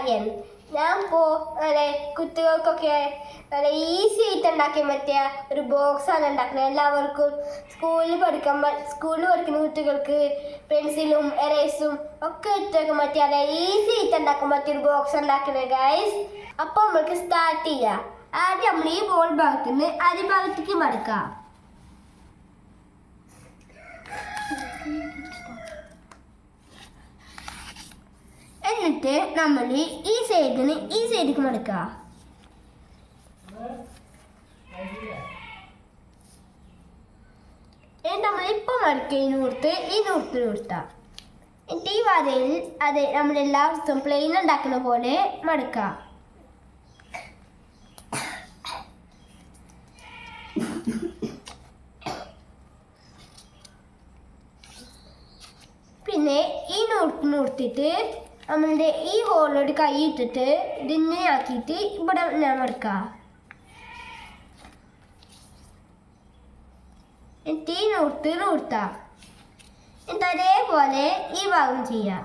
അയ്യൻ ഞാൻ പോ അല്ലെ കുട്ടികൾക്കൊക്കെ നല്ല ഈസി ആയിട്ട് ഉണ്ടാക്കാൻ പറ്റിയ ഒരു ബോക്സ് ആണ് ഉണ്ടാക്കുന്നത്. എല്ലാവർക്കും സ്കൂളിൽ പഠിക്കുമ്പോൾ സ്കൂളിൽ പഠിക്കുന്ന കുട്ടികൾക്ക് പെൻസിലും എറേസും ഒക്കെ ഇട്ടൊക്കെ പറ്റിയ നല്ല ഈസി ആയിട്ട് ഉണ്ടാക്കാൻ പറ്റിയ ഒരു ബോക്സ് ഉണ്ടാക്കുന്നത് ഗൈസ് അപ്പോൾ നമ്മൾക്ക് സ്റ്റാർട്ട് ചെയ്യാം. ആദ്യം നമ്മൾ ഈ ബോൾ ഭാഗത്തുനിന്ന് അരിഭാഗത്തേക്ക് മടക്കാം. എന്നിട്ട് നമ്മൾ ഈ സൈഡിന് ഈ സൈഡിലേക്ക് മടക്കുക. എന്നിട്ട് നമ്മൾ ഇപ്പം മടക്കുക ഈ നൂർത്ത് ഈ നൂർത്ത് നൂർത്താം എന്നിട്ട് ഈ വരയിൽ അത് നമ്മൾ എല്ലാ ദിവസവും പ്ലെയിൻ ഉണ്ടാക്കുന്ന പോലെ മടക്കുക. പിന്നെ ഈ നൂർത്ത് നൂർത്തിട്ട് നമ്മളുടെ ഈ ഹോളിലോട്ട് കൈ ഇട്ടിട്ട് ഇതിനെ ആക്കിയിട്ട് ഇവിടെ ഞാൻ മടക്കാം എന്നിട്ട് ഈ നൂർത്ത് നൂർത്താം എന്നിട്ട് അതേപോലെ ഈ ഭാഗം ചെയ്യാം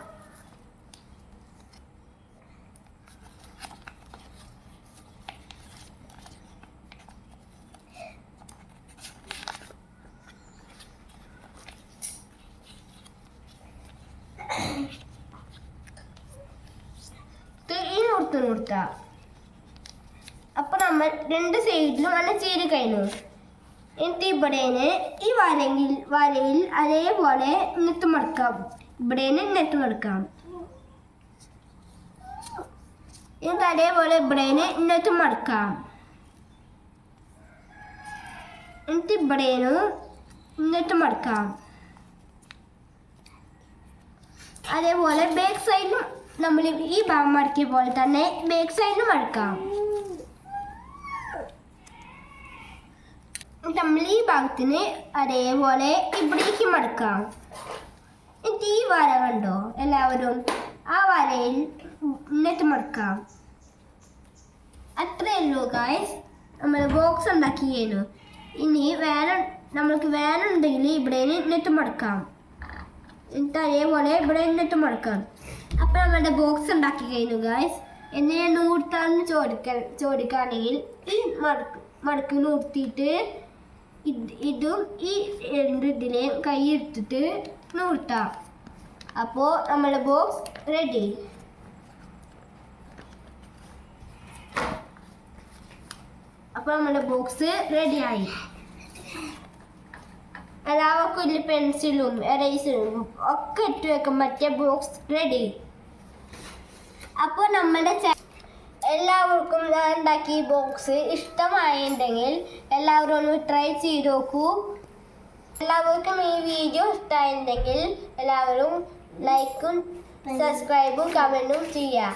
ഇത് ഈ നൂർത്ത് അപ്പൊ നമ്മൾ രണ്ട് സൈഡിലും അങ്ങനെ ചെയ്ത് കഴിഞ്ഞു. എന്നിട്ട് ഇവിടേന് ഈ വരയിൽ വരയിൽ അതേപോലെ നെത്ത് മടക്കാം. ഇവിടേന് നെത്ത് മടക്കാം. എന്നിട്ട് അതേപോലെ ഇവിടേന് നെത്ത് മടക്കാം. എന്നിട്ട് ഇവിടേനും നെത്ത് മടക്കാം. അതേപോലെ ബാക്ക് സൈഡിലും നമ്മൾ ഈ ഭാഗം മടക്കിയ പോലെ തന്നെ ബാക്ക് സൈഡിലും മടക്കാം. നമ്മൾ ഈ ഭാഗത്തിന് അതേപോലെ ഇവിടേക്ക് മടക്കാം. എന്നിട്ട് ഈ വര കണ്ടോ? എല്ലാവരും ആ വരയിൽ എന്നിട്ട് മടക്കാം. അത്രയേ ഉള്ളൂ ഗായ്സ് നമ്മൾ ബോക്സ് ഉണ്ടാക്കി കഴിഞ്ഞു ഇനി വേറെ നമ്മൾക്ക് വേണമെന്നുണ്ടെങ്കിൽ ഇവിടെ നെറ്റ് മടക്കാം. എന്നിട്ട് അതേപോലെ ഇവിടെ നെറ്റ് മടക്കാം. അപ്പം നമ്മളുടെ ബോക്സ് ഉണ്ടാക്കി കഴിഞ്ഞു ഗായ്സ് എന്നെ നൂർത്താന്ന് ചോദിക്ക ചോദിക്കുകയാണെങ്കിൽ ഈ മടക്ക് മടക്ക് നൂർത്തിയിട്ട് ഇത് ഇതും ഈ രണ്ട് ഇതിനെയും കൈ എടുത്തിട്ട് നൂർത്താം അപ്പോൾ നമ്മുടെ ബോക്സ് റെഡി അപ്പോൾ നമ്മുടെ ബോക്സ് റെഡിയായി എല്ലാവർക്കും ഇതിൽ പെൻസിലും എറേസറും ഒക്കെ ഇട്ട് വെക്കാൻ പറ്റിയ ബോക്സ് റെഡി അപ്പോൾ നമ്മുടെ എല്ലാവർക്കും ഞാൻ ഉണ്ടാക്കിയ ബോക്സ് ഇഷ്ടമായിട്ടുണ്ടെങ്കിൽ എല്ലാവരും ഒന്ന് ട്രൈ ചെയ്ത് നോക്കൂ. എല്ലാവർക്കും ഈ വീഡിയോ ഇഷ്ടമായിട്ടുണ്ടെങ്കിൽ എല്ലാവരും ലൈക്കും സബ്സ്ക്രൈബും കമന്റും ചെയ്യുക